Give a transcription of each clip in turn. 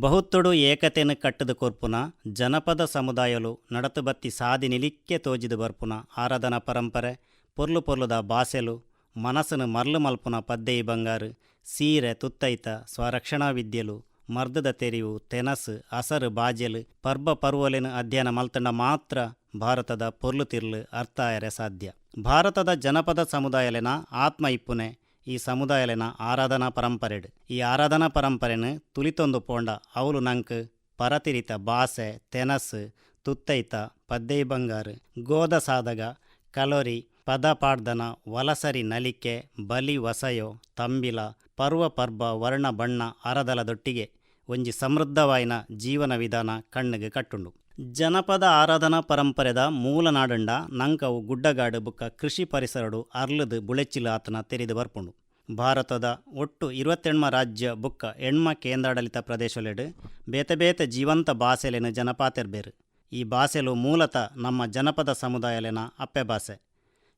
ಬಹುತ್ತೊಡು ಏಕತೆಯನ್ನು ಕಟ್ಟದ ಕೊರ್ಪುನ, ಜನಪದ ಸಮುದಾಯಲು ನಡತುಬತ್ತಿ ಸಾದಿ ನಿಲಿಕ್ಕೆ ತೋಜಿದು ಬರ್ಪುನ, ಆರಾಧನಾ ಪರಂಪರೆ, ಪೊರ್ಲು ಪೊರ್ಲುದ ಭಾಷೆಲು ಮನಸ್ಸನ್ನು ಮರ್ಲು ಮಲ್ಪುನ ಪದ್ದೆಯಿ ಬಂಗಾರು, ಸೀರೆ, ತುತ್ತೈತ, ಸ್ವರಕ್ಷಣಾ ವಿದ್ಯೆಲು, ಮರ್ದದ ತೆರಿವು, ತೆನಸು, ಅಸರು ಬಾಜೆಲು, ಪರ್ಬ ಪರ್ವಲಿನ ಅಧ್ಯಯನ ಮಲ್ತಂಡ ಮಾತ್ರ ಭಾರತದ ಪೊರ್ಲು ತಿರ್ಲು ಅರ್ಥ ಸಾಧ್ಯ. ಭಾರತದ ಜನಪದ ಸಮುದಾಯಲೆನ ಆತ್ಮ ಇಪ್ಪುನೆ ಈ ಸಮುದಾಯಲೆನ ಆರಾಧನಾ ಪರಂಪರೆಡ್. ಈ ಆರಾಧನಾ ಪರಂಪರೆನ್ ತುಲಿತೊಂದು ಪೋಂಡ ಅವಳು ನಂಕ್, ಪರತಿರಿತ ಬಾಸೆ, ತೆನಸು, ತುತ್ತೈತ, ಪದ್ದೈ ಬಂಗಾರು, ಗೋದ ಸಾಧಗ, ಕಲೋರಿ, ಪದ ಪಾಡ್ದನ, ವಲಸರಿ ನಲಿಕೆ, ಬಲಿ ವಸಯೋ, ತಂಬಿಲ, ಪರ್ವ ಪರ್ಬ ವರ್ಣ ಬಣ್ಣ ಅರದಲದೊಟ್ಟಿಗೆ ಒಂಜಿ ಸಮೃದ್ಧವಾಯಿನ ಜೀವನ ವಿಧಾನ ಕಣ್ಣಿಗೆ ಕಟ್ಟುಂಡು. ಜನಪದ ಆರಾಧನಾ ಪರಂಪರೆದ ಮೂಲ ನಾಡಂಡ ನಂಕವು ಗುಡ್ಡಗಾಡು ಬುಕ್ಕ ಕೃಷಿ ಪರಿಸರಡು ಅರ್ಲದು ಬುಳೆಚ್ಚಿಲು ಆತನ ತೆರೆದು ಬರ್ಪುಂಡು. ಭಾರತದ ಒಟ್ಟು ಇರುವತ್ತೆಣ್ಮ ರಾಜ್ಯ ಬುಕ್ಕ ಎಣ್ಮ ಕೇಂದ್ರಾಡಳಿತ ಪ್ರದೇಶಲೆಡು ಬೇತೆ ಬೇತೆ ಜೀವಂತ ಭಾಷೆಲೆನ ಜನಪಾತೆರ್ಬೇರು. ಈ ಭಾಷೆಲು ಮೂಲತಃ ನಮ್ಮ ಜನಪದ ಸಮುದಾಯಲೆನ ಅಪ್ಪೆ ಭಾಷೆ.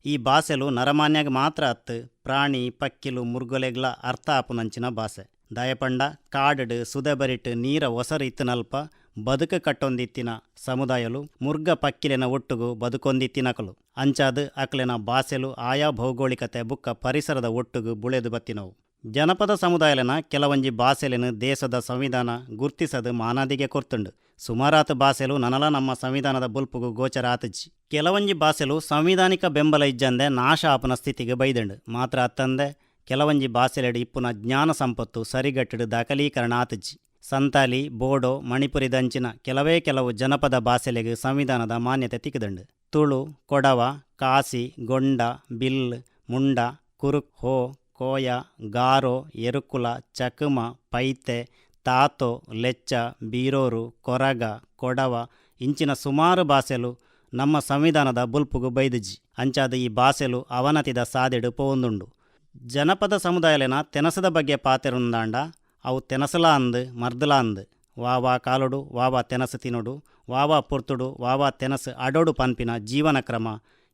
ಈ ಭಾಷೆಲು ನರಮಾನ್ಯಾಗ ಮಾತ್ರ ಅತ್ತು ಪ್ರಾಣಿ, ಪಕ್ಕಿಲು, ಮುರ್ಗೊಲೆಗ್ಲ ಅರ್ಥ ಆಪುನಂಚಿನ ಭಾಷೆ. ದಯಪಂಡ, ಕಾಡಡು ಸುದೆಬರಿಟ್ಟು ನೀರ ಒಸರು ಇತ್ತಿನಲ್ಪ ಬದುಕು ಕಟ್ಟೊಂದಿತ್ತಿನ ಸಮುದಾಯಲು ಮುರ್ಗ ಪಕ್ಕಿಲಿನ ಒಟ್ಟುಗು ಬದುಕೊಂದಿತ್ತಿನಕಲು. ಅಂಚಾದ ಅಕ್ಲಿನ ಭಾಷೆಲು ಆಯಾ ಭೌಗೋಳಿಕತೆ ಬುಕ್ಕ ಪರಿಸರದ ಒಟ್ಟುಗು ಬುಳೆದು ಬತ್ತಿನವು. ಜನಪದ ಸಮುದಾಯಲಿನ ಕೆಲವೊಂಜಿ ಭಾಷೆಲಿನ ದೇಶದ ಸಂವಿಧಾನ ಗುರ್ತಿಸದು ಮಾನಾದಿಗೆ ಕೊರ್ತುಂಡು. ಸುಮಾರಾತ ಭಾಷೆಲು ನನಲ ನಮ್ಮ ಸಂವಿಧಾನದ ಬುಲ್ಪುಗು ಗೋಚರ ಆತಜ್ಜಿ. ಕೆಲವೊಂಜಿ ಭಾಷೆಲು ಸಂವಿಧಾನಿಕ ಬೆಂಬಲ ಇಜ್ಜಂದೆ ನಾಶ ಆಪನ ಸ್ಥಿತಿಗೆ ಬೈದಂಡು. ಮಾತ್ರ ಅತ್ತಂದೆ, ಕೆಲವೊಂಜಿ ಭಾಷೆಲೆಡು ಇಪ್ಪುನ ಜ್ಞಾನ ಸಂಪತ್ತು ಸರಿಗಟ್ಟಡು ದಾಖಲೀಕರಣ ಆತಜ್ಜಿ. ಸಂತಾಲಿ ಬೋಡೋ, ಮಣಿಪುರಿ ದಂಚಿನ ಕೆಲವೇ ಕೆಲವು ಜನಪದ ಭಾಷೆಲೆಗೆ ಸಂವಿಧಾನದ ಮಾನ್ಯತೆ ತಿಕ್ಕದಂಡು. ತುಳು, ಕೊಡವ, ಕಾಸಿ, ಗೊಂಡ, ಬಿಲ್, ಮುಂಡ, ಕುರುಕ್, ಹೋ, ಕೋಯ, ಗಾರೋ, ಎರುಕುಲ, ಚಕಮ, ಪೈತೆ, ತಾತೋ, ಲೆಚ್ಚ, ಬೀರೋರು, ಕೊರಗ, ಕೊಡವ ಇಂಚಿನ ಸುಮಾರು ಭಾಷೆಲು ನಮ್ಮ ಸಂವಿಧಾನದ ಬುಲ್ಪುಗು ಬೈದಜ್ಜಿ. ಅಂಚಾದ ಈ ಭಾಷೆಲು ಅವನತಿದ ಸಾದೆಡು ಪೋವೊಂದುಂಡು. ಜನಪದ ಸಮುದಾಯಲೆನ ತೆನಸದ ಬಗ್ಗೆ ಪಾತೆರುಂದಾಂಡ ಅವು ತೆನಸಲ ಅಂದು, ಮರ್ದಲಾ ಅಂದು. ವಾವಾ ಕಾಲುಡು ವಾವಾ ತೆನಸು ತಿನುಡು ವಾವಾ ಪುರ್ತುಡು ವಾವಾ ತೆನಸು ಅಡೋಡು ಪನ್ಪಿನ ಜೀವನ ಕ್ರಮ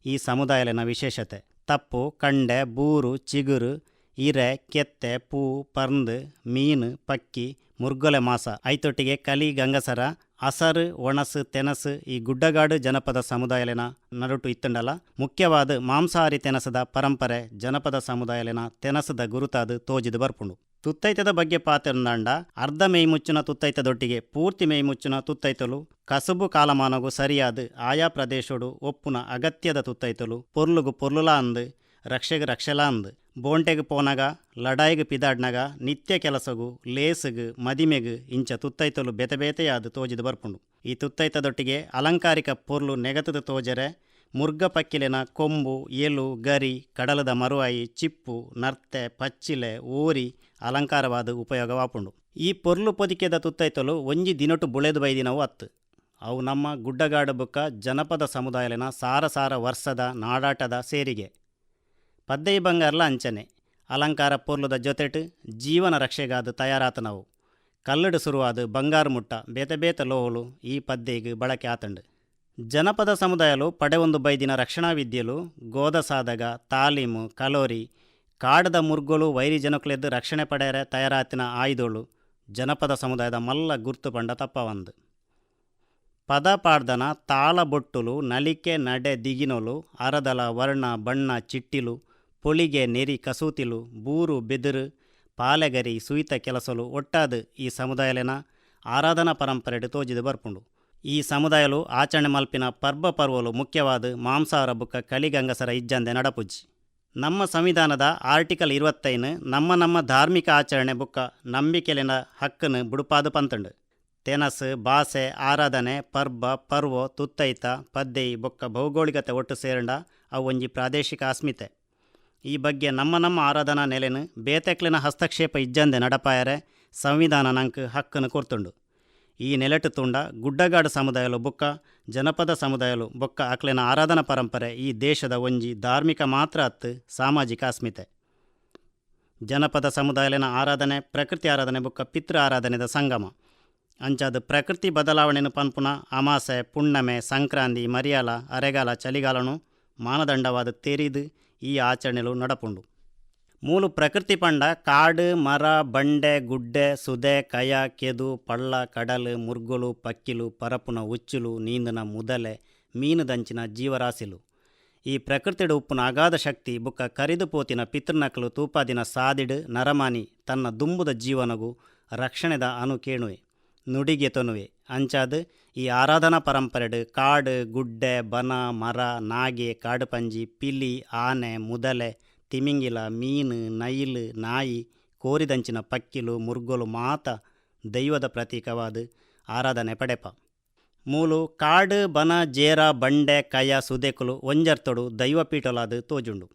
ಈ ಸಮುದಾಯಲಿನ ವಿಶೇಷತೆ. ತಪ್ಪು, ಕಂಡೆ, ಬೂರು, ಚಿಗುರು, ಇರೆ, ಕೆತ್ತೆ, ಪೂ, ಪರ್ಂದು, ಮೀನು, ಪಕ್ಕಿ, ಮುರ್ಗೊಲೆ ಮಾಸ ಐತೊಟ್ಟಿಗೆ ಕಲಿ, ಗಂಗಸರ, ಅಸರು, ಒಣಸು, ತೆನಸು ಈ ಗುಡ್ಡಗಾಡು ಜನಪದ ಸಮುದಾಯಲಿನ ನಡುಟು ಇತ್ತುಂಡಲ. ಮುಖ್ಯವಾದ ಮಾಂಸಾಹಾರಿ ತೆನಸದ ಪರಂಪರೆ ಜನಪದ ಸಮುದಾಯಲಿನ ತೆನಸದ ಗುರುತಾದು ತೋಜಿದು ಬರ್ಪುಂಡು. ತುತ್ತೈತದ ಬಗ್ಗೆ ಪಾತಿರುಂದಾಂಡ ಅರ್ಧ ಮೇಯ್ಮುಚ್ಚಿನ ತುತ್ತೈತದೊಟ್ಟಿಗೆ ಪೂರ್ತಿ ಮೇಯ್ಮುಚ್ಚಿನ ತುತ್ತೈತಲು, ಕಸುಬು ಕಾಲಮಾನಗು ಸರಿಯಾದ ಆಯಾ ಪ್ರದೇಶಡು ಒಪ್ಪುನ ಅಗತ್ಯದ ತುತ್ತೈತಲು, ಪೊರ್ಲುಗು ಪೊರ್ಲುಲಾ ಅಂದ್, ರಕ್ಷೆಗೆ ರಕ್ಷೆಲಾ ಅಂದ್, ಬೋಂಟೆಗೆ ಪೋನಗ, ಲಡಾಯಿಗೆ ಪಿದಾಡ್ನಗ, ನಿತ್ಯ ಕೆಲಸಗು, ಲೇಸಗ, ಮದಿಮೆಗು ಇಂಚ ತುತ್ತೈತಲು ಬೆತಬೇತೆಯಾದ ತೋಜಿದು ಬರ್ಪುಂಡು. ಈ ತುತ್ತೈತದೊಟ್ಟಿಗೆ ಅಲಂಕಾರಿಕ ಪೊರ್ಲು ನೆಗತದ ತೋಜರೆ, ಮುರ್ಗ ಪಕ್ಕಿಲಿನ ಕೊಂಬು, ಎಲು, ಗರಿ, ಕಡಲದ ಮರುವಾಯಿ, ಚಿಪ್ಪು, ನರ್ತೆ, ಪಚ್ಚಿಲೆ, ಓರಿ ಅಲಂಕಾರವಾದ ಉಪಯೋಗವಾಪುಂಡು. ಈ ಪೊರ್ಲು ಪೊದಿಕೆದ ತುತ್ತೈತಲು ಒಂಜಿ ದಿನಟು ಬುಳೆದು ಬೈದಿನವು ಅತ್ತು. ಅವು ನಮ್ಮ ಗುಡ್ಡಗಾಡು ಬುಕ್ಕ ಜನಪದ ಸಮುದಾಯಲಿನ ಸಾರ ಸಾರ ವರ್ಷದ, ನಾಡಾಟದ ಸೇರಿಗೆ. ಪದ್ದೈ ಬಂಗಾರ್ಲ ಅಂಚನೆ. ಅಲಂಕಾರ ಪೊರ್ಲುದ ಜೊತೆಟು ಜೀವನ ರಕ್ಷೆಗಾದು ತಯಾರಾತನವು. ಕಲ್ಲಡು ಶುರುವಾದ ಬಂಗಾರು ಮುಟ್ಟ, ಬೇತೆ ಬೇತ ಲೋಹಲು ಈ ಪದ್ದೆಗೆ ಬಳಕೆ ಆತಂಡು. ಜನಪದ ಸಮುದಾಯಲು ಪಡೆ ಒಂದು ಬೈದಿನ ರಕ್ಷಣಾ ವಿದ್ಯೆಲು ಗೋದಸಾದಗ, ತಾಲೀಮು, ಕಲೋರಿ ಕಾಡದ ಮುರ್ಗೋಲು ವೈರಿ ಜನಕುಲೆದ್ದು ರಕ್ಷಣೆ ಪಡೆಯರೆ ತಯಾರಾತಿನ ಆಯ್ದೋಳು ಜನಪದ ಸಮುದಾಯದ ಮಲ್ಲ ಗುರ್ತು ಪಂಡ ತಪ್ಪವಂದು. ಪದ ಪಾಡ್ದನ ನಲಿಕೆ, ನಡೆ ದಿಗಿನೊಲು, ಅರದಲ, ವರ್ಣ, ಬಣ್ಣ, ಚಿಟ್ಟಿಲು, ಪೊಳಿಗೆ, ನೆರಿ, ಕಸೂತಿಲು, ಬೂರು, ಬೆದುರು, ಪಾಲೆಗರಿ, ಸುಯಿತ ಕೆಲಸಲು ಒಟ್ಟಾದು ಈ ಸಮುದಾಯಲೆನ ಆರಾಧನಾ ಪರಂಪರೆಡು ತೋಜಿದು ಬರ್ಪುಂಡು. ಈ ಸಮುದಾಯಲು ಆಚರಣೆ ಮಲ್ಪಿನ ಪರ್ಬ ಪರ್ವಲು ಮುಖ್ಯವಾದ ಮಾಂಸಾಹಾರ ಬುಕ್ಕ ಕಲಿಗಂಗಸರ ಇಜ್ಜಂದೆ ನಡಪುಜ್ಜಿ. ನಮ್ಮ ಸಂವಿಧಾನದ ಆರ್ಟಿಕಲ್ ಇರುವತ್ತೈನು ನಮ್ಮ ನಮ್ಮ ಧಾರ್ಮಿಕ ಆಚರಣೆ ಬುಕ್ಕ ನಂಬಿಕೆಲಿನ ಹಕ್ಕನ್ನು ಬುಡುಪಾದು ಪಂತುಂಡು. ತೆನಸ್, ಭಾಷೆ, ಆರಾಧನೆ, ಪರ್ಬ, ಪರ್ವ, ತುತ್ತೈತ ಪದ್ದೈ ಬೊಕ್ಕ ಭೌಗೋಳಿಕತೆ ಒಟ್ಟು ಸೇರಂಡ ಅವು ಪ್ರಾದೇಶಿಕ ಅಸ್ಮಿತೆ ಈ ಬಗ್ಗೆ ನಮ್ಮ ನಮ್ಮ ಆರಾಧನಾ ನೆಲೆನು ಬೇತೆಕ್ಲಿನ ಹಸ್ತಕ್ಷೇಪ ಇಜ್ಜಂದೆ ನಡಪಾಯರೆ ಸಂವಿಧಾನ ನಂಕು ಹಕ್ಕನ್ನು ಕೊರ್ತುಂಡು. ಈ ನೆಲಟು ತುಂಡ, ಗುಡ್ಡಗಾಡ ಸಮುದಾಯಲು ಬೊಕ್ಕ, ಜನಪದ ಸಮುದಾಯಲು ಬೊಕ್ಕ ಅಕ್ಲೆನ ಆರಾಧನಾ ಪರಂಪರೆ ಈ ದೇಶದ ಒಂಜಿ ಧಾರ್ಮಿಕ ಮಾತ್ರ ಅತ್ತು ಸಾಮಾಜಿಕ ಅಸ್ಮಿತೆ. ಜನಪದ ಸಮುದಾಯಲಿನ ಆರಾಧನೆ, ಪ್ರಕೃತಿ ಆರಾಧನೆ ಬೊಕ್ಕ ಪಿತೃ ಆರಾಧನೆದ ಸಂಗಮ. ಅಂಚಾದ ಪ್ರಕೃತಿ ಬದಲಾವಣೆನು ಪನ್ಪುನ ಅಮಾಸೆ, ಪುಣ್ಣಮೆ, ಸಂಕ್ರಾಂತಿ ಮರಿಯಾಲ ಅರೆಗಾಲ, ಚಳಿಗಾಲನು ಮಾನದಂಡವಾದ ತೆರಿದು ಈ ಆಚರಣೆಲು ನಡಪುಂಡು. ಮೂಲು ಪ್ರಕೃತಿ ಪಂಡ ಕಾಡು, ಮರ, ಬಂಡೆ, ಗುಡ್ಡೆ, ಸುದೆ, ಕಯ, ಕೆದು, ಪಳ್ಳ, ಕಡಲು, ಮುರ್ಗುಲು, ಪಕ್ಕಿಲು, ಪರಪುನ, ಉಚ್ಚುಲು, ನೀಂದನ, ಮುದಲೆ, ಮೀನು ದಂಚಿನ ಜೀವರಾಶಿಲು ಈ ಪ್ರಕೃತಿಡು ಉಪ್ಪುನ ಅಗಾಧ ಶಕ್ತಿ, ಬುಕ್ಕ ಕರಿದು ಪೋತಿನ ಪಿತೃನಕಲು ತೂಪಾದಿನ ಸಾದಿಡು, ನರಮಾನಿ, ತನ್ನ ದುಂಬುದ ಜೀವನಗು ರಕ್ಷಣೆದ ಅನುಕೇಣುವೆ ನುಡಿಗೆ ತೊನುವೆ. ಅಂಚಾದ ಈ ಆರಾಧನಾ ಪರಂಪರೆಡು ಕಾಡು, ಗುಡ್ಡೆ, ಬನ, ಮರ, ನಾಗೆ ಕಾಡುಪಂಜಿ ಪಿಲಿ, ಆನೆ, ಮುದಲೆ ತಿಮಿಂಗಿಲ, ಮೀನು, ನೈಲು, ನಾಯಿ, ಕೋರಿದಂಚಿನ ಪಕ್ಕಿಲು, ಮುರ್ಗೊಲು ಮಾತ ದೈವದ ಪ್ರತೀಕವಾದ ಆರಾಧನೆ ಪಡೆಪ. ಮೂಲು, ಕಾಡು, ಬನ, ಜೇರ, ಬಂಡೆ, ಕಯ, ಸುದೆಕುಲು, ಒಂಜರ್ತೊಡು, ದೈವಪೀಠಲಾದ ತೋಜುಂಡು.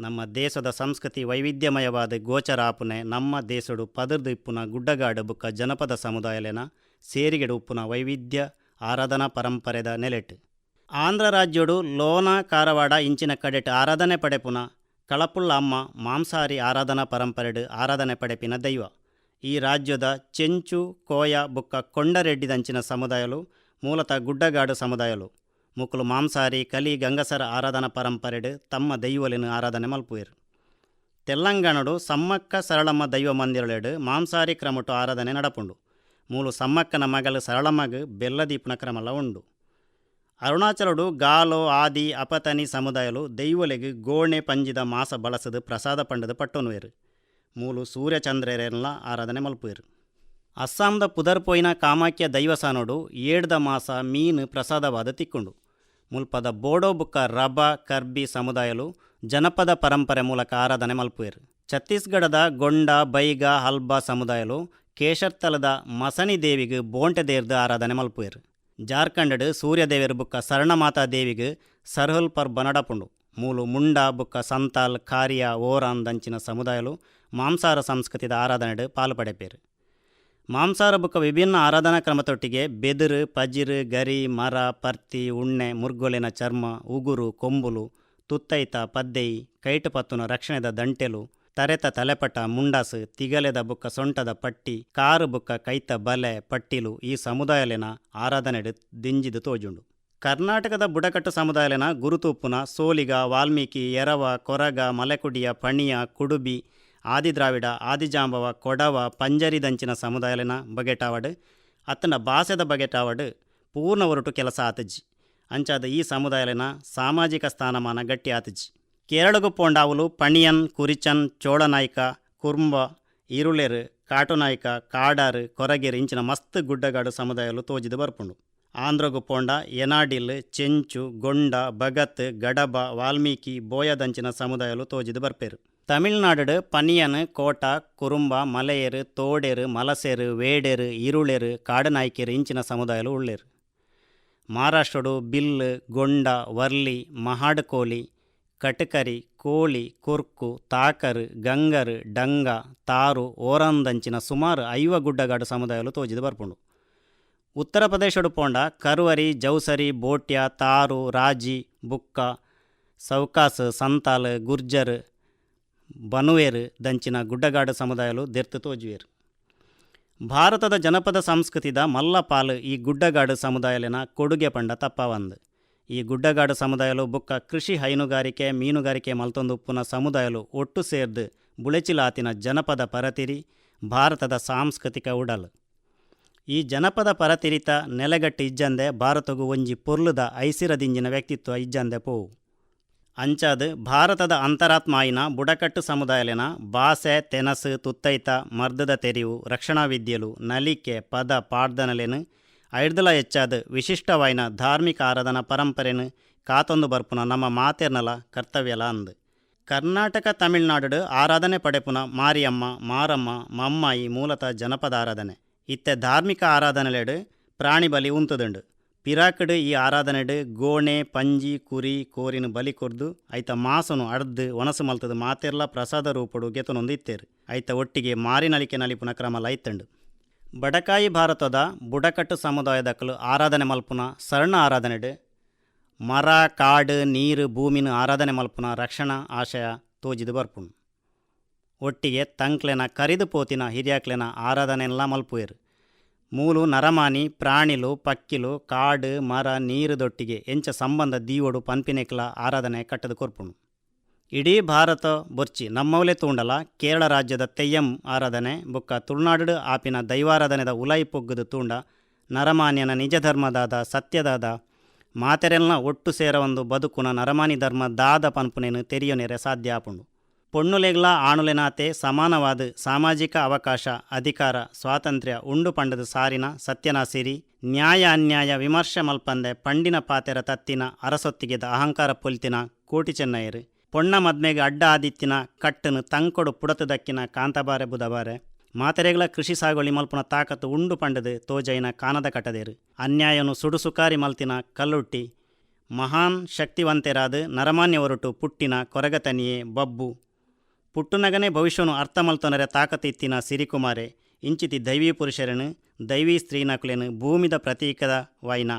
ನಮ್ಮ ದೇಶದ ಸಂಸ್ಕೃತಿ ವೈವಿಧ್ಯಮಯವಾದ ಗೋಚರ ಆಪುನೆ ನಮ್ಮ ದೇಶಡು ಪದರ್ದು ಇಪ್ಪುನ ಗುಡ್ಡಗಾಡು ಬುಕ್ಕ ಜನಪದ ಸಮುದಾಯಲೆನ ಸೇರಿಗೆಡು ಉಪ್ಪುನ ವೈವಿಧ್ಯ ಆರಾಧನಾ ಪರಂಪರೆದ ನೆಲೆಟ್. ಆಂಧ್ರ ರಾಜ್ಯಡು ಲೋನ ಕಾರವಾಡ ಇಂಚಿನ ಕಡೆಟ್ ಆರಾಧನೆ ಪಡೆಪುನ ಕಳಪುಳ್ಳ ಅಮ್ಮ, ಮಾಂಸಾಹಾರಿ ಆರಾಧನಾ ಪರಂಪರೆಡು ಆರಾಧನೆ ಪಡೆಪಿನ ದೈವ. ಈ ರಾಜ್ಯದ ಚೆಂಚು, ಕೋಯ, ಬುಕ್ಕ, ಕೊಂಡರೆಡ್ಡಿ ದಂಚಿನ ಸಮುದಾಯಲು ಮೂಲತಃ ಗುಡ್ಡಗಾಡು ಸಮುದಾಯಲು. ಮುಕುಲು ಮಾಂಸಾಹಾರಿ, ಕಲಿ, ಗಂಗಸರ ಆರಾಧನಾ ಪರಂಪರೆಡು ತಮ್ಮ ದೈವಲಿನ ಆರಾಧನೆ ಮಲ್ಪುವೆರು. ತೆಲಂಗಾಣಡು ಸಮ್ಮಕ್ಕ ಸರಳಮ್ಮ ದೈವ ಮಂದಿರಳೆಡು ಮಾಂಸಾಹಾರಿ ಕ್ರಮಟು ಆರಾಧನೆ ನಡಪುಂಡು. ಮೂಲು ಸಮ್ಮಕ್ಕನ ಮಗಲು ಸರಳಮ್ಮಗ ಬೆಲ್ಲದೀಪನ ಕ್ರಮಲ ಉಂಡು. ಅರುಣಾಚಲಡು ಗಾಲೋ ಆದಿ ಅಪತನಿ ಸಮುದಾಯಲು ದೈವಲೆಗ್ ಗೋಣೆ ಪಂಜಿದ ಮಾಸ ಬಳಸದು ಪ್ರಸಾದ ಪಂಡದ ಪಟ್ಟೊನುವೆರು ಮೂಲು ಸೂರ್ಯಚಂದ್ರರೆಲ್ಲ ಆರಾಧನೆ ಮಲ್ಪುವೆರು ಅಸ್ಸಾಂದ ಪುದರ್ಪೋಯಿನ ಕಾಮಾಕ್ಯ ದೈವಸಾನೋಡು ಏಡ್ದ ಮಾಸ ಮೀನು ಪ್ರಸಾದವಾದ ತಿಕ್ಕೊಂಡು. ಮುಲ್ಪದ ಬೋಡೋ ಬುಕ್ಕ ರಬ, ಕರ್ಬಿ ಸಮುದಾಯಲು ಜನಪದ ಪರಂಪರೆ ಮೂಲಕ ಆರಾಧನೆ ಮಲ್ಪುವೆರು ಛತ್ತೀಸ್ಗಢದ ಗೊಂಡ, ಬೈಗ, ಹಲ್ಬಾ ಸಮುದಾಯಲು ಕೇಶರ್ತಲದ ಮಸಣಿ ದೇವಿಗೆ ಬೋಂಟೆ ದೇರ್ದು ಆರಾಧನೆ ಮಲ್ಪುವೆರು ಜಾರ್ಖಂಡ್ ಸೂರ್ಯದೇವಿರ ಬುಕ್ಕ ಸರಣಮಾತಾ ದೇವಿಗೆ ಸರ್ಹುಲ್ ಪರ್ ಬನಡಪುಂಡು. ಮೂಲು ಮುಂಡ ಬುಕ್ಕ ಸಂತಾಲ್ ಕಾರ್ಯ ಓರಾನ್ ದಂಚಿನ ಸಮುದಾಯಲು ಮಾಂಸಾಹಾರ ಸಂಸ್ಕೃತಿದ ಆರಾಧನೆಡು ಪಾಲ್ಪಡೆಪೇರು. ಮಾಂಸಾರ ಬುಕ್ಕ ವಿಭಿನ್ನ ಆರಾಧನಾ ಕ್ರಮತೊಟ್ಟಿಗೆ ಬೆದರು, ಪಜಿರು, ಗರಿ, ಮರ, ಪರ್ತಿ, ಉಣ್ಣೆ, ಮುರ್ಗೊಲಿನ ಚರ್ಮ, ಉಗುರು, ಕೊಂಬುಲು, ತುತ್ತೈತ ಪದ್ದೆಯಿ ಕೈಟುಪತ್ತುನ ರಕ್ಷಣೆದ ದಂಟೆಲು ತರೆತ ತಲೆಪಟ ಮುಂಡಾಸು, ತಿಗಲೆದ ಬುಕ್ಕ ಸೊಂಟದ ಪಟ್ಟಿ, ಕಾರು ಬುಕ್ಕ ಕೈತ ಬಲೆ, ಪಟ್ಟಿಲು ಈ ಸಮುದಾಯಲಿನ ಆರಾಧನೆಡು ದಿಂಜಿದು ತೋಜುಂಡು. ಕರ್ನಾಟಕದ ಬುಡಕಟ್ಟು ಸಮುದಾಯಲೆನ ಗುರುತೂಪುನ ಸೋಲಿಗ, ವಾಲ್ಮೀಕಿ, ಎರವ, ಕೊರಗ, ಮಲೆಕುಡಿಯ, ಪಣಿಯ, ಕುಡುಬಿ, ಆದಿದ್ರಾವಿಡ, ಆದಿಜಾಂಬವ, ಕೊಡವ, ಪಂಜರಿದಂಚಿನ ಸಮುದಾಯಲೆನ ಬಗೆಟಾವಡು ಅತ್ತನ ಭಾಷೆದ ಬಗೆಟಾವಡು ಪೂರ್ಣ ಒರಟು ಕೆಲಸ ಆತಜ್ಜಿ. ಅಂಚಾದ ಈ ಸಮುದಾಯಲೆನ ಸಾಮಾಜಿಕ ಸ್ಥಾನಮಾನ ಗಟ್ಟಿ ಆತಜ್ಜಿ. ಕೇರಳಗು ಪೋಂಡಾವುಲು ಪಣಿಯನ್, ಕುರಿಚನ್, ಚೋಳನಾಯ್ಕ, ಕುರ್ಂಬ ಈರುಳೆರು ಕಾಟುನಾಯ್ಕ, ಕಾಡಾರು, ಕೊರಗೇರು ಇಂಚಿನ ಮಸ್ತ್ ಗುಡ್ಡಗಾಡು ಸಮುದಾಯಲು ತೋಜಿದು ಬರ್ಪುಂಡು. ಆಂಧ್ರಗು ಪೋಂಡ ಎನಾಡಿಲ್, ಚೆಂಚು, ಗೊಂಡ, ಭಗತ್, ಗಡಬ, ವಾಲ್ಮೀಕಿ, ಬೋಯದಂಚಿನ ಸಮುದಾಯಲು ತೋಜಿದು ಬರ್ಪೇರು. ತಮಿಳ್ನಾಡು ಪನಿಯನ್ ಕೋಟ, ಕುರುಂಬ, ಮಲೆಯರು, ತೋಡೆರು, ಮಲಸೇರು, ವೇಡೆರು ಈರುಳೇರು ಕಾಡನಾಯ್ಕೆರು ಇಂಚಿನ ಸಮುದಾಯಲು ಉಳ್ಳೇರು. ಮಹಾರಾಷ್ಟ್ರಡು ಬಿಲ್, ಗೊಂಡ, ವರ್ಲಿ, ಮಹಾಡ್ಕೋಲಿ ಕಟಕರಿ, ಕೋಳಿ, ಕುರ್ಕು, ತಾಕರು, ಗಂಗರು, ಡಂಗ, ತಾರು, ಓರಂದಂಚಿನ ಸುಮಾರು ಐವ ಗುಡ್ಡಗಾಡು ಸಮುದಾಯಲು ತೋಜಿದು ಬರ್ಪುಂಡು. ಉತ್ತರ ಪ್ರದೇಶಡು ಪೋಂಡ ಕರುವರಿ, ಜೌಸರಿ, ಬೋಟ್ಯ, ತಾರು, ರಾಜಿ, ಬುಕ್ಕ, ಸೌಕಾಸ್, ಸಂತಾಲ್, ಗುರ್ಜರ್, ಬನುವೇರು ದಂಚಿನ ಗುಡ್ಡಗಾಡು ಸಮುದಾಯಲು ದೆರ್ತು ತೋಜುವೇರು. ಭಾರತದ ಜನಪದ ಸಂಸ್ಕೃತಿದ ಮಲ್ಲಪಾಲು ಈ ಗುಡ್ಡಗಾಡು ಸಮುದಾಯಲಿನ ಕೊಡುಗೆ ಪಂಡ ತಪ್ಪವಂದು ಈ ಗುಡ್ಡಗಾಡು ಸಮುದಾಯಲು ಬುಕ್ಕ ಕೃಷಿ ಹೈನುಗಾರಿಕೆ, ಮೀನುಗಾರಿಕೆ ಮಲ್ತೊಂದು ಉಪ್ಪುನ ಸಮುದಾಯಲು ಒಟ್ಟು ಸೇರ್ದು ಬುಳೆಚಿಲಾತಿನ ಜನಪದ ಪರತಿರಿ, ಭಾರತದ ಸಾಂಸ್ಕೃತಿಕ ಉಡಲು. ಈ ಜನಪದ ಪರತಿರಿತ ನೆಲೆಗಟ್ಟಿ ಇಜ್ಜಂದೆ ಭಾರತಗೂ ಒಂಜಿ ಪೊರ್ಲುದ ಐಸಿರದಿಂಜಿನ ವ್ಯಕ್ತಿತ್ವ ಇಜ್ಜಂದೆ ಪೋವು ಅಂಚಾದ ಭಾರತದ ಅಂತರಾತ್ಮಾಯಿನ ಬುಡಕಟ್ಟು ಸಮುದಾಯಲಿನ ಭಾಷೆ ತೆನಸು, ತುತ್ತೈತ, ಮರ್ದದ ತೆರಿವು, ರಕ್ಷಣಾ ವಿದ್ಯೆಲು, ನಲಿಕೆ, ಪದ ಪಾಡ್ದನಲೆನು ಐಡ್ದಲ ಹೆಚ್ಚಾದ ವಿಶಿಷ್ಟವಾಯಿನ ಧಾರ್ಮಿಕ ಆರಾಧನಾ ಪರಂಪರೆನು ಕಾತೊಂದು ಬರ್ಪುನ ನಮ್ಮ ಮಾತೆರ್ನಲ ಕರ್ತವ್ಯಲ ಅಂದು. ಕರ್ನಾಟಕ ತಮಿಳುನಾಡು ಆರಾಧನೆ ಪಡೆಪುನ ಮಾರಿಯಮ್ಮ, ಮಾರಮ್ಮ, ಮಮ್ಮಾಯಿ ಮೂಲತಃ ಜನಪದ ಆರಾಧನೆ. ಇತ್ತೆ ಧಾರ್ಮಿಕ ಆರಾಧನೆಲೆಡು ಪ್ರಾಣಿ ಬಲಿ ಉಂತುದುಂಡು. ಪಿರಾಕಡು ಈ ಆರಾಧನೆಡು ಗೋಣೆ, ಪಂಜಿ, ಕುರಿ, ಕೋರಿನ ಬಲಿ ಕೊರ್ದು ಐತ ಮಾಸನು ಅಡ್ದು ಒಣಸು ಮಲ್ತದು ಮಾತೆರ್ಲ ಪ್ರಸಾದ ರೂಪಡು ಗೆತನೊಂದು ಇತ್ತೇರು ಐತ ಒಟ್ಟಿಗೆ ಮಾರಿನಲಿಕೆ ನಲಿಪುನ ಕ್ರಮ ಲೈತಂಡು ಬಡಕಾಯಿ ಭಾರತದ ಬುಡಕಟ್ಟು ಸಮುದಾಯದಕ್ಕಲು ಆರಾಧನೆ ಮಲ್ಪುನ ಸರಣ ಆರಾಧನೆ ಮರ, ಕಾಡು, ನೀರು, ಭೂಮಿನ ಆರಾಧನೆ ಮಲ್ಪುನ ರಕ್ಷಣಾ ಆಶಯ ತೋಜಿದು ಬರ್ಪುನ್. ಒಟ್ಟಿಗೆ ತಂಕ್ಲೆನ ಕರಿದು ಪೋತಿನ ಹಿರಿಯಕ್ಲೆನ ಆರಾಧನೆಲ್ಲ ಮಲ್ಪುವೆರು. ಮೂಲು, ನರಮಾನಿ, ಪ್ರಾಣಿಲು, ಪಕ್ಕಿಲು, ಕಾಡು, ಮರ ನೀರುದೊಟ್ಟಿಗೆ ಎಂಚ ಸಂಬಂಧ ದೀವೊಡು ಪನ್ಪಿನೆಕ್ಲ ಆರಾಧನೆ ಕಟ್ಟದು ಕೊರ್ಪುಂಡು ಇಡೀ ಭಾರತ ಬೊರ್ಚಿ ನಮ್ಮವಲೇ ತೂಂಡಲ ಕೇರಳ ರಾಜ್ಯದ ತೆಯ್ಯಂ ಆರಾಧನೆ ಬುಕ್ಕ ತುಳುನಾಡು ಆಪಿನ ದೈವಾರಾಧನೆದ ಉಲೈ ಪೊಗ್ಗದು ತೂಂಡ ನರಮಾನ್ಯನ ನಿಜ ಧರ್ಮದಾದ ಸತ್ಯದಾದ ಮಾತೆರೆಲ್ನ ಒಟ್ಟು ಸೇರ ಒಂದು ಬದುಕುನ ನರಮಾನಿ ಧರ್ಮ ದಾದ ಪನ್ಪುನೇನು ತೆರಿಯೊನೆರೆ ಸಾಧ್ಯ ಆಪುಂಡು ಪೊಣ್ಣುಲೆಗ್ಲ ಆಣುಲೆನಾತೆ ಸಮಾನವಾದ ಸಾಮಾಜಿಕ ಅವಕಾಶ ಅಧಿಕಾರ ಸ್ವಾತಂತ್ರ್ಯ ಉಂಡು ಪಂಡದ ಸಾರಿನ ಸತ್ಯನ ಸಿರಿ ನ್ಯಾಯ ಅನ್ಯಾಯ ವಿಮರ್ಶೆ ಮಲ್ಪಂದೆ ಪಂಡಿನ ಪಾತೆರ ತತ್ತಿನ ಅರಸೊತ್ತಿಗೆದ ಅಹಂಕಾರ ಪೊಲ್ತಿನ ಕೋಟಿ ಚೆನ್ನಯ್ಯರು. ಪೊಣ್ಣ ಮದ್ಮೆಗೆ ಅಡ್ಡ ಆದಿತ್ತಿನ ಕಟ್ಟನು ತಂಕೊಡು ಪುಡತದಕ್ಕಿನ ಕಾಂತಬಾರೆ ಬುಧಬಾರೆ. ಮಾತೆರೆಗಳ ಕೃಷಿ ಸಾಗುವಳಿ ಮಲ್ಪುನ ತಾಕತ್ತು ಉಂಡು ಪಂಡದು ತೋಜೈನ ಕಾನದ ಕಟದೇರು. ಅನ್ಯಾಯನು ಸುಡುಸುಕಾರಿ ಮಲ್ತಿನ ಕಲ್ಲುಟ್ಟಿ. ಮಹಾನ್ ಶಕ್ತಿವಂತೆರಾದ ನರಮಾನ್ಯ ಹೊರಟು ಪುಟ್ಟಿನ ಕೊರಗತನಿಯೇ ಬಬ್ಬು. ಪುಟ್ಟುನಗನೆ ಭವಿಷ್ಯನು ಅರ್ಥ ಮಲ್ತೊನರೆ ತಾಕತ್ತಿತ್ತಿನ ಸಿರಿಕುಮಾರೆ. ಇಂಚಿತಿ ದೈವೀ ಪುರುಷರನು, ದೈವೀ ಸ್ತ್ರೀನಕುಲೆನು ಭೂಮಿದ ಪ್ರತೀಕದ ವೈನ.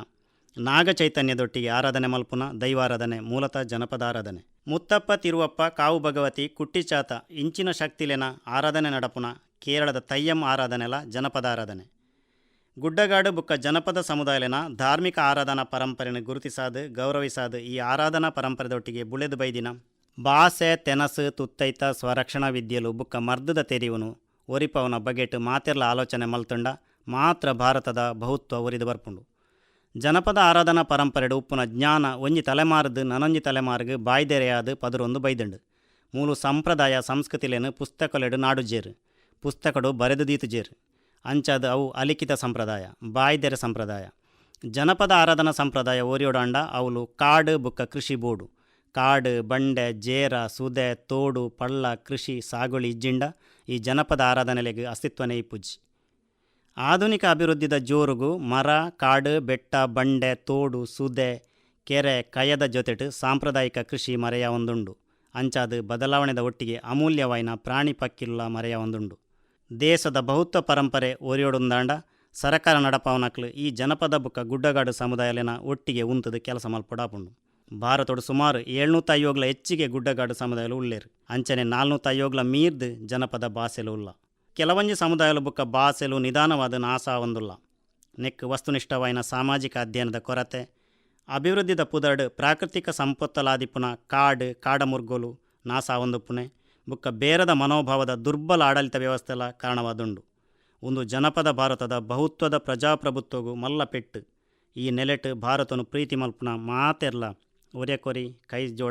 ನಾಗ ಚೈತನ್ಯದೊಟ್ಟಿಗೆ ಆರಾಧನೆ ಮಲ್ಪುನ ದೈವಾರಾಧನೆ, ಮೂಲತಃ ಜನಪದಾರಾಧನೆ. ಮುತ್ತಪ್ಪ, ತಿರುವಪ್ಪ, ಕಾವು ಭಗವತಿ, ಕುಟ್ಟಿಚಾತ, ಇಂಚಿನ ಶಕ್ತಿಲೆನ ಆರಾಧನೆ ನಡಪುನ ಕೇರಳದ ತಯ್ಯಂ ಆರಾಧನೆಲ ಜನಪದಾರಾಧನೆ. ಗುಡ್ಡಗಾಡು ಬುಕ್ಕ ಜನಪದ ಸಮುದಾಯಲೆನ ಧಾರ್ಮಿಕ ಆರಾಧನಾ ಪರಂಪರೆಯನ್ನು ಗುರುತಿಸಾದು, ಗೌರವಿಸಾದು ಈ ಆರಾಧನಾ ಪರಂಪರೆದೊಟ್ಟಿಗೆ ಬುಳೆದು ಬೈದಿನ ಬಾಸೆ ತೆನಸು, ತುತ್ತೈತ, ಸ್ವರಕ್ಷಣಾ ವಿದ್ಯೆಲು ಬುಕ್ಕ ಮರ್ದದ ತೆರಿವನು ಒರಿಪವನ ಬಗೆಟ್ ಮಾತೆರ್ಲ ಆಲೋಚನೆ ಮಲ್ತುಂಡ ಮಾತ್ರ ಭಾರತದ ಬಹುತ್ವ ಒರಿದು ಬರ್ಪುಂಡು. ಜನಪದ ಆರಾಧನಾ ಪರಂಪರೆಡು ಉಪ್ಪುನ ಜ್ಞಾನ ಒಂಜಿ ತಲೆಮಾರದು ನನೊಂಜಿ ತಲೆಮಾರ್ಗ್ ಬಾಯ್ದೆರೆಯಾದ್ ಪದರೊಂದು ಬೈದಂಡು. ಮೂಲು ಸಂಪ್ರದಾಯ ಸಂಸ್ಕೃತಿಲೇನು ಪುಸ್ತಕಲೆಡು ನಾಡುಜೇರು ಪುಸ್ತಕಡು ಬರೆದು ದೀತುಜೇರು ಅಂಚಾದ ಅವು ಅಲಿಖಿತ ಸಂಪ್ರದಾಯ, ಬಾಯ್ದೆರೆ ಸಂಪ್ರದಾಯ. ಜನಪದ ಆರಾಧನಾ ಸಂಪ್ರದಾಯ ಓರಿಯೋಡಾಂಡ ಅವಲು ಕಾಡು ಬುಕ್ಕ ಕೃಷಿ ಬೋಡು. ಕಾಡು, ಬಂಡೆ, ಜೇರ, ಸುದೆ, ತೋಡು, ಪಳ್ಳ, ಕೃಷಿ, ಸಾಗುಳಿ ಇಜ್ಜಿಂಡ ಈ ಜನಪದ ಆರಾಧನೆಲೆಗೆ ಅಸ್ತಿತ್ವನೇ ಇಪ್ಪುಜಿ ಆಧುನಿಕ ಅಭಿವೃದ್ಧಿದ ಜೋರುಗು ಮರ, ಕಾಡು, ಬೆಟ್ಟ, ಬಂಡೆ, ತೋಡು, ಸುದೆ, ಕೆರೆ, ಕಯದ ಜೊತೆಟು ಸಾಂಪ್ರದಾಯಿಕ ಕೃಷಿ ಮರೆಯ ಒಂದುಂಡು. ಅಂಚಾದು ಬದಲಾವಣೆದ ಒಟ್ಟಿಗೆ ಅಮೂಲ್ಯವಾಯಿನ ಪ್ರಾಣಿ ಪಕ್ಕಿಲ್ಲ ಮರೆಯ ಒಂದುಂಡು. ದೇಶದ ಬಹುತ್ವ ಪರಂಪರೆ ಒರಿಯೋಡುಂದಾಂಡ ಸರಕಾರ ನಡಪಾವನಕ್ಲು ಈ ಜನಪದ ಬುಕ್ಕ ಗುಡ್ಡಗಾಡು ಸಮುದಾಯಲಿನ ಒಟ್ಟಿಗೆ ಉಂತದ ಕೆಲಸ ಮಲ್ಪಡಾಪುಂಡು. ಭಾರತೋಡು ಸುಮಾರು ಏಳ್ನೂತ ಐಯೋಗ್ಲ ಹೆಚ್ಚಿಗೆ ಗುಡ್ಡಗಾಡು ಸಮುದಾಯಲು ಉಳ್ಳೇರು. ಅಂಚನೆ ನಾಲ್ನೂತ ಐಯೋಗ್ಲ ಮೀರ್ದು ಜನಪದ ಭಾಷೆಲು ಉಲ್ಲ ಕೆಲವೊಂಜಿ ಸಮುದಾಯಲು ಬುಕ್ಕ ಭಾಷೆಲು ನಿಧಾನವಾದ ನಾಶ ಒಂದುಲ್ಲ. ನೆಕ್ ವಸ್ತುನಿಷ್ಠವಾಯಿನ ಸಾಮಾಜಿಕ ಅಧ್ಯಯನದ ಕೊರತೆ, ಅಭಿವೃದ್ಧಿದ ಪುದರ್ಡ್ ಪ್ರಾಕೃತಿಕ ಸಂಪತ್ತಲಾದಿಪುನ ಕಾಡ್, ಕಾಡಮುರ್ಗೋಲು ನಾಶ ಒಂದುಪುನೆ ಬುಕ್ಕ ಬೇರದ ಮನೋಭಾವದ ದುರ್ಬಲ ಆಡಳಿತ ವ್ಯವಸ್ಥೆಲ ಕಾರಣವಾದುಂಡು. ಒಂದು ಜನಪದ ಭಾರತದ ಬಹುತ್ವದ ಪ್ರಜಾಪ್ರಭುತ್ವಗೂ ಮಲ್ಲ ಪೆಟ್ಟು ಈ ನೆಲೆಟ್ ಭಾರತನು ಪ್ರೀತಿ ಮಲ್ಪುನ ಮಾತೆರ್ಲ. ಒರೆಕೊರಿ ಕೈ ಜೋಡ